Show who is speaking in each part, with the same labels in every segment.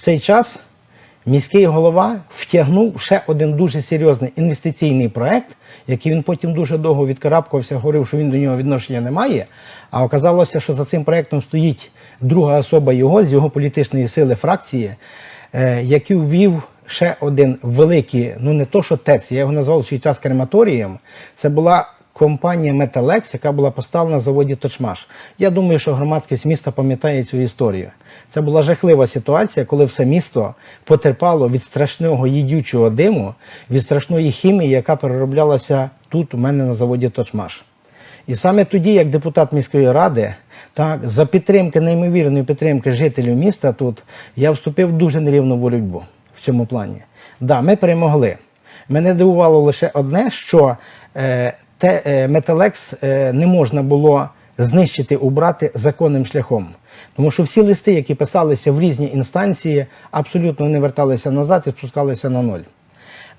Speaker 1: цей час міський голова втягнув ще один дуже серйозний інвестиційний проект, який він потім дуже довго відкарабкався, говорив, що він до нього відношення не має. А оказалося, що за цим проектом стоїть друга особа його з його політичної сили фракції, е, який ввів ще один великий, ну не то що ТЕЦ, я його назвав Світяз крематорієм. Це була компанія Металекс, яка була поставлена на заводі Точмаш. Я думаю, що громадськість міста пам'ятає цю історію. Це була жахлива ситуація, коли все місто потерпало від страшного їдючого диму, від страшної хімії, яка перероблялася тут, у мене на заводі Точмаш. І саме тоді, як депутат міської ради, так, за підтримки, неймовірної підтримки жителів міста тут, я вступив в дуже нерівну боротьбу в цьому плані. Да, ми перемогли. Мене дивувало лише одне, що е, те, Металекс не можна було знищити, убрати законним шляхом. Тому що всі листи, які писалися в різні інстанції, абсолютно не верталися назад і спускалися на ноль.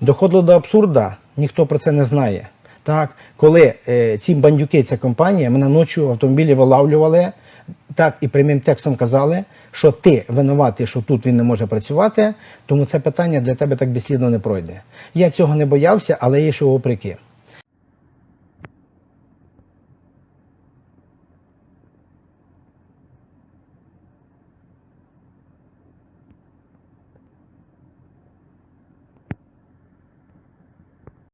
Speaker 1: Доходило до абсурда, ніхто про це не знає. Так, коли е, ці бандюки, ця компанія, мене ночі в автомобілі вилавлювали, так і прямим текстом казали, що ти винуватий, що тут він не може працювати, тому це питання для тебе так безслідно не пройде. Я цього не боявся, але є що оприки.